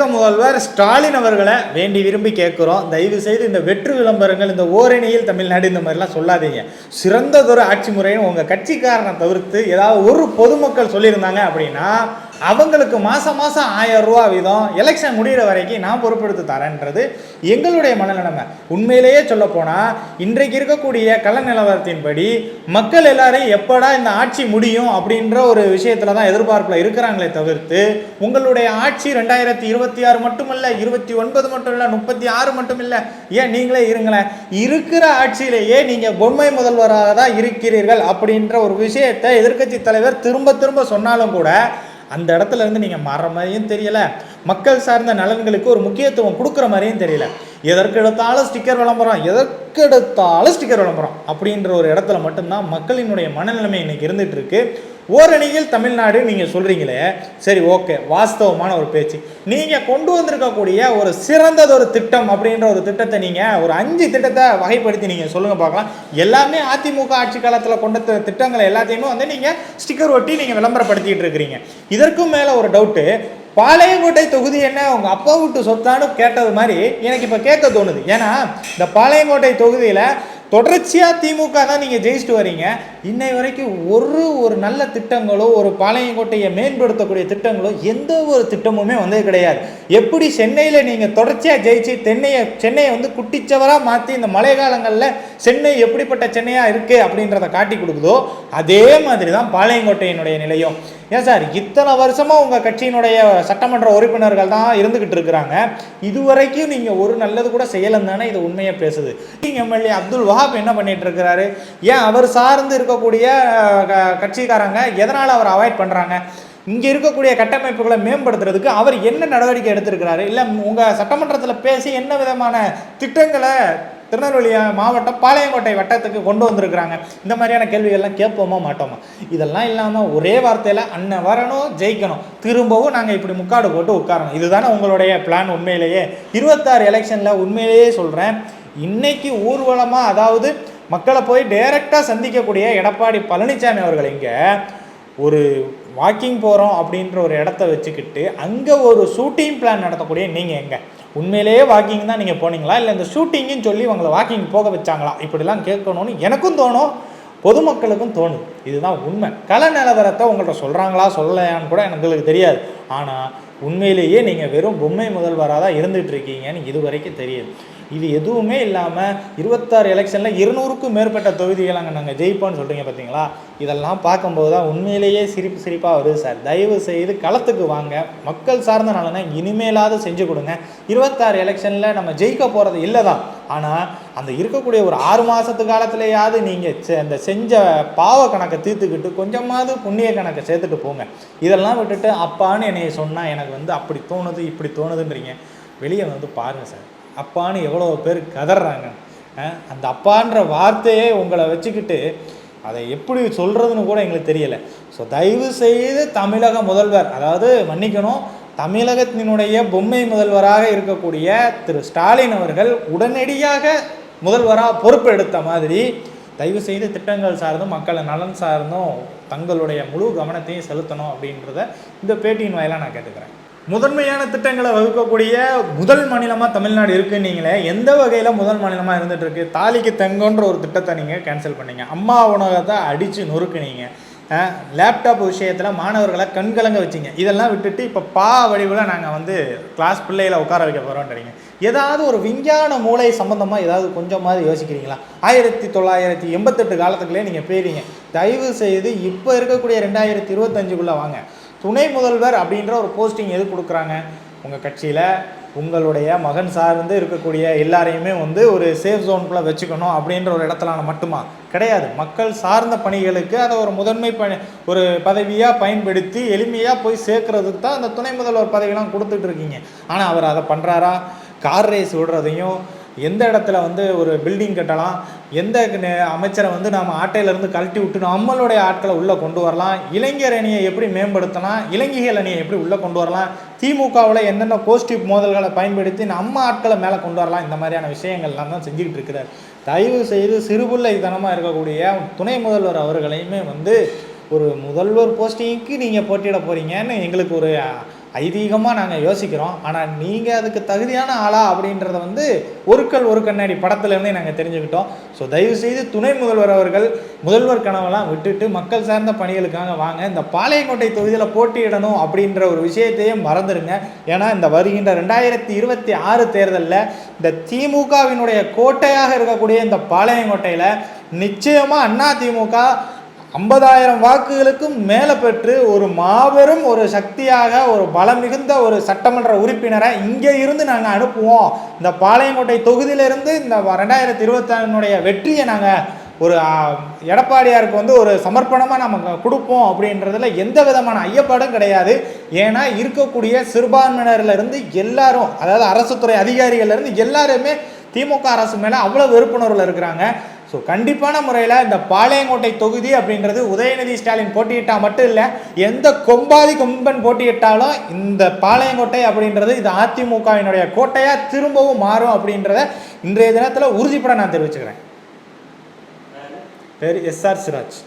தமிழக முதல்வர் ஸ்டாலின் அவர்களை வேண்டி விரும்பி கேட்குறோம். தயவு செய்து இந்த வெற்று விளம்பரங்கள் இந்த ஓரணியில் தமிழ்நாடு இந்த மாதிரிலாம் சொல்லாதீங்க. சிறந்ததொரு ஆட்சி முறையும் உங்கள் கட்சிக்காரனை தவிர்த்து ஏதாவது ஒரு பொதுமக்கள் சொல்லியிருந்தாங்க அப்படின்னா அவங்களுக்கு மாதம் மாதம் ஆயிரம் ரூபா வீதம் எலெக்ஷன் முடிகிற வரைக்கும் நான் பொறுப்பெடுத்து தரேன்றது எங்களுடைய மனநிலைமை. உண்மையிலேயே சொல்லப்போனால் இன்றைக்கு இருக்கக்கூடிய கள நிலவரத்தின்படி மக்கள் எல்லாரையும் எப்படா இந்த ஆட்சி முடியும் அப்படின்ற ஒரு விஷயத்தில் தான் எதிர்பார்ப்பில் இருக்கிறாங்களே தவிர்த்து உங்களுடைய ஆட்சி ரெண்டாயிரத்தி இருபத்தி ஆறு மட்டுமல்ல இருபத்தி ஒன்பது மட்டும் இல்லை முப்பத்தி ஆறு மட்டும் இல்லை ஏன் நீங்களே இருங்களேன்? இருக்கிற ஆட்சியிலேயே நீங்கள் பொம்மை முதல்வராக தான் இருக்கிறீர்கள் அப்படின்ற ஒரு விஷயத்தை எதிர்க்கட்சி தலைவர் திரும்ப திரும்ப சொன்னாலும் கூட அந்த இடத்துல இருந்து நீங்கள் மாறுற மாதிரியும் தெரியல. மக்கள் சார்ந்த நலன்களுக்கு ஒரு முக்கியத்துவம் கொடுக்குற மாதிரியும் தெரியல. எதற்கு எடுத்தாலும் ஸ்டிக்கர் விளம்பரம் எதற்கு எடுத்தாலும் ஸ்டிக்கர் விளம்பரம் அப்படின்ற ஒரு இடத்துல மட்டும்தான் மக்களினுடைய மனநிலைமை இன்னைக்கு இருந்துட்டு இருக்கு. ஓரணியில் தமிழ்நாடு நீங்கள் சொல்கிறீங்களே சரி ஓகே வாஸ்தவமான ஒரு பேச்சு. நீங்கள் கொண்டு வந்திருக்கக்கூடிய ஒரு சிறந்ததொரு திட்டம் அப்படின்ற ஒரு திட்டத்தை நீங்கள் ஒரு அஞ்சு திட்டத்தை வகைப்படுத்தி நீங்கள் சொல்லுங்கள் பார்க்கலாம். எல்லாமே அதிமுக ஆட்சி காலத்தில் கொண்ட திட்டங்களை எல்லாத்தையுமே வந்து நீங்கள் ஸ்டிக்கர் ஒட்டி நீங்கள் விளம்பரப்படுத்திட்டு இருக்கிறீங்க. இதற்கும் மேலே ஒரு டவுட்டு பாளையங்கோட்டை தொகுதி என்ன? உங்கள் அப்பா வீட்டு சொத்தான்னு கேட்டது மாதிரி எனக்கு இப்போ கேட்க தோணுது. ஏன்னா இந்த பாளையங்கோட்டை தொகுதியில் தொடர்ச்சியாக திமுக தான் நீங்கள் ஜெயிச்சுட்டு வரீங்க. இன்னை வரைக்கும் ஒரு ஒரு நல்ல திட்டங்களோ ஒரு பாளையங்கோட்டையை மேம்படுத்தக்கூடிய திட்டங்களோ எந்த ஒரு திட்டமுமே வந்தது கிடையாது. எப்படி சென்னையில் நீங்கள் தொடர்ச்சியாக ஜெயிச்சு தென்னையை சென்னையை வந்து குட்டிச்சவராக மாற்றி இந்த மழை காலங்களில் சென்னை எப்படிப்பட்ட சென்னையாக இருக்குது அப்படின்றத காட்டி கொடுக்குதோ அதே மாதிரி தான் பாளையங்கோட்டையினுடைய நிலையம். ஏன் சார்? இத்தனை வருஷமாக உங்கள் கட்சியினுடைய சட்டமன்ற உறுப்பினர்கள் தான் இருந்துக்கிட்டு இருக்கிறாங்க. இதுவரைக்கும் நீங்கள் ஒரு நல்லது கூட செய்யலன்னு தானே இது உண்மையை பேசுது. எம்எல்ஏ அப்துல் வஹாப் என்ன பண்ணிட்டு இருக்கிறாரு? ஏன் அவர் சார்ந்து இருக்கக்கூடிய க- கட்சிக்காரங்க எதனால் அவர் அவாய்ட் பண்ணுறாங்க இங்கே இருக்கக்கூடிய கட்டமைப்புகளை மேம்படுத்துறதுக்கு அவர் என்ன நடவடிக்கை எடுத்திருக்கிறாரு? இல்லை உங்கள் சட்டமன்றத்தில் பேசி என்ன விதமான திட்டங்களை திருநெல்வேலி மாவட்டம் பாளையங்கோட்டை வட்டத்துக்கு கொண்டு வந்திருக்கிறாங்க. இந்த மாதிரியான கேள்விகள்லாம் கேட்போமா மாட்டோமா? இதெல்லாம் இல்லாமல் ஒரே வார்த்தையில் அண்ணன் வரணும் ஜெயிக்கணும். திரும்பவும் நாங்கள் இப்படி முக்காடு போட்டு உட்காரணும். இதுதானே உங்களுடைய பிளான் உண்மையிலேயே. இருபத்தாறு எலெக்ஷனில் உண்மையிலேயே சொல்கிறேன் இன்னைக்கு ஊர்வலமாக அதாவது மக்களை போய் டைரெக்டாக சந்திக்கக்கூடிய எடப்பாடி பழனிசாமி அவர்கள் இங்கே ஒரு வாக்கிங் போகிறோம் அப்படின்ற ஒரு இடத்த வச்சுக்கிட்டு அங்கே ஒரு ஷூட்டிங் பிளான் நடத்தக்கூடிய நீங்கள் எங்கே? உண்மையிலேயே வாக்கிங் தான் நீங்கள் போனீங்களா? இல்லை இந்த ஷூட்டிங்குன்னு சொல்லி உங்களை வாக்கிங் போக வச்சாங்களா? இப்படிலாம் கேட்கணும்னு எனக்கும் தோணும் பொதுமக்களுக்கும் தோணுது. இதுதான் உண்மை. கல நிலவரத்தை உங்கள்கிட்ட சொல்கிறாங்களா சொல்லலையான்னு கூட எங்களுக்கு தெரியாது. ஆனால் உண்மையிலேயே நீங்கள் வெறும் பொம்மை முதல்வராக தான் இருந்துகிட்டு இருக்கீங்கன்னு இது வரைக்கும் தெரியுது. இது எதுவுமே இல்லாமல் இருபத்தாறு எலெக்ஷனில் இருநூறுக்கும் மேற்பட்ட தொகுதிகள் அங்கே நாங்கள் ஜெயிப்போம்னு சொல்கிறீங்க பார்த்தீங்களா இதெல்லாம் பார்க்கும்போது தான் உண்மையிலேயே சிரிப்பு சிரிப்பாக வருது சார். தயவு செய்து களத்துக்கு வாங்க. மக்கள் சார்ந்த நலனை இனிமேலாவது செஞ்சு கொடுங்க. இருபத்தாறு எலெக்ஷனில் நம்ம ஜெயிக்க போகிறது இல்லை தான். ஆனால் அந்த இருக்கக்கூடிய ஒரு ஆறு மாதத்து காலத்துலேயாவது நீங்கள் அந்த செஞ்ச பாவ கணக்கை தீர்த்துக்கிட்டு கொஞ்சமாவது புண்ணிய கணக்கை சேர்த்துட்டு போங்க. இதெல்லாம் விட்டுட்டு அப்பான்னு என்னைய சொன்னால் எனக்கு வந்து அப்படி தோணுது இப்படி தோணுதுன்றீங்க. வெளியே வந்து பாருங்கள் சார். அப்பான்னு எவ்வளோ பேர் கதறாங்க. அந்த அப்பான்ற வார்த்தையே உங்களை வச்சுக்கிட்டு அதை எப்படி சொல்கிறதுன்னு கூட எங்களுக்கு தெரியலை. ஸோ தயவு செய்து தமிழக முதல்வர் அதாவது மன்னிக்கணும் தமிழகத்தினுடைய பொம்மை முதல்வராக இருக்கக்கூடிய திரு ஸ்டாலின் அவர்கள் உடனடியாக முதல்வராக பொறுப்பு எடுத்த மாதிரி தயவு செய்து திட்டங்கள் சார்ந்தும் மக்களை நலன் சார்ந்தும் தங்களுடைய முழு கவனத்தையும் செலுத்தணும் அப்படின்றத இந்த பேட்டியின் வாயிலாக நான் கேட்டுக்கிறேன். முதன்மையான திட்டங்களை வகுக்கக்கூடிய முதல் மாநிலமாக தமிழ்நாடு இருக்குன்னு நீங்களே எந்த வகையில் முதல் மாநிலமாக இருந்துகிட்ருக்கு தாலிக்கு தங்கன்ற ஒரு திட்டத்தை நீங்கள் கேன்சல் பண்ணீங்க. அம்மா உணவகத்தை அடித்து நொறுக்குனீங்க. லேப்டாப் விஷயத்தில் மாணவர்களை கண்கலங்க வச்சிங்க. இதெல்லாம் விட்டுட்டு இப்போ பா வடிவில் நாங்கள் வந்து கிளாஸ் பிள்ளைகளை உட்கார வைக்க போகிறோன்றீங்க ஏதாவது ஒரு விஞ்ஞான மூளை சம்மந்தமாக ஏதாவது கொஞ்சமாவது யோசிக்கிறீங்களா? ஆயிரத்தி தொள்ளாயிரத்தி எண்பத்தெட்டு காலத்துக்குள்ளே நீங்கள் போயிடுறீங்க தயவு செய்து இப்போ இருக்கக்கூடிய ரெண்டாயிரத்தி இருபத்தஞ்சுக்குள்ளே வாங்க. துணை முதல்வர் அப்படின்ற ஒரு போஸ்டிங் எது கொடுக்குறாங்க? உங்கள் கட்சியில் உங்களுடைய மகன் சார்ந்து இருக்கக்கூடிய எல்லாரையுமே வந்து ஒரு சேஃப் ஜோனுக்குள்ளே வச்சுக்கணும் அப்படின்ற ஒரு இடத்துல மட்டுமா? கிடையாது. மக்கள் சார்ந்த பணிகளுக்கு அதை ஒரு முதன்மை பணி ஒரு பதவியாக பயன்படுத்தி எளிமையாக போய் சேர்க்கறதுக்கு தான் அந்த துணை முதல்வர் பதவியெல்லாம் கொடுத்துட்டு இருக்கீங்க. ஆனால் அவர் அதை பண்ணுறாரா கார் ரேஸ் விடுறதையும் எந்த இடத்துல வந்து ஒரு பில்டிங் கட்டலாம் எந்த அமைச்சரை வந்து நாம் ஆட்டையிலேருந்து கழட்டி விட்டு நம்மளுடைய ஆட்களை உள்ளே கொண்டு வரலாம் இளைஞர் அணியை எப்படி மேம்படுத்தலாம் இளைஞர்கள் அணியை எப்படி உள்ளே கொண்டு வரலாம் திமுகவில் என்னென்ன கோஷ்டி மோதல்களை பயன்படுத்தி நம்ம ஆட்களை மேலே கொண்டு வரலாம் இந்த மாதிரியான விஷயங்கள்லாம் தான் செஞ்சுக்கிட்டு இருக்கிறார். தயவு செய்து சிறுபுள்ளைத்தனமாக இருக்கக்கூடிய துணை முதல்வர் அவர்களையுமே வந்து ஒரு முதல்வர் போஸ்டிங்க்கு நீங்கள் போட்டியிட போகிறீங்கன்னு எங்களுக்கு ஒரு ஐதீகமாக நாங்கள் யோசிக்கிறோம். ஆனால் நீங்கள் அதுக்கு தகுதியான ஆளா அப்படின்றத வந்து ஒரு கல் ஒரு கண்ணாடி படத்துலேருந்தே நாங்கள் தெரிஞ்சுக்கிட்டோம். ஸோ தயவுசெய்து துணை முதல்வர் அவர்கள் முதல்வர் கனவெல்லாம் விட்டுட்டு மக்கள் சார்ந்த பணிகளுக்காக வாங்க. இந்த பாளையங்கோட்டை தொகுதியில் போட்டியிடணும் அப்படின்ற ஒரு விஷயத்தையே மறந்துடுங்க ஏன்னா இந்த வருகின்ற ரெண்டாயிரத்தி இருபத்தி ஆறு தேர்தலில் இந்த திமுகவினுடைய கோட்டையாக இருக்கக்கூடிய இந்த பாளையங்கோட்டையில் நிச்சயமாக அண்ணா திமுக ஐம்பதாயிரம் வாக்குகளுக்கும் மேலே பெற்று ஒரு மாபெரும் ஒரு சக்தியாக ஒரு பலம் மிகுந்த ஒரு சட்டமன்ற உறுப்பினரை இங்கே இருந்து நாங்கள் அனுப்புவோம். இந்த பாளையங்கோட்டை தொகுதியிலிருந்து இந்த ரெண்டாயிரத்தி இருபத்தாறினுடைய வெற்றியை நாங்கள் ஒரு எடப்பாடியாருக்கு வந்து ஒரு சமர்ப்பணமாக நம்ம கொடுப்போம் அப்படின்றதுல எந்த விதமான ஐயப்பாடும் கிடையாது. ஏன்னா இருக்கக்கூடிய சிறுபான்மையினர்லேருந்து எல்லாரும் அதாவது அரசுத்துறை அதிகாரிகள்லேருந்து எல்லாருமே திமுக அரசு மேலே அவ்வளோ வெறுப்புணர்வில் இருக்கிறாங்க. ஸோ கண்டிப்பான முறையில் இந்த பாளையங்கோட்டை தொகுதி அப்படின்றது உதயநிதி ஸ்டாலின் போட்டியிட்டால் மட்டும் இல்லை எந்த கொம்பாதி கொம்பன் போட்டியிட்டாலும் இந்த பாளையங்கோட்டை அப்படின்றது இது அதிமுகவினுடைய கோட்டையாக திரும்பவும் மாறும் அப்படின்றத இன்றைய தினத்தில் உறுதிப்பட நான் தெரிவிச்சுக்கிறேன். பேர் எஸ்ஆர் சிராஜ்.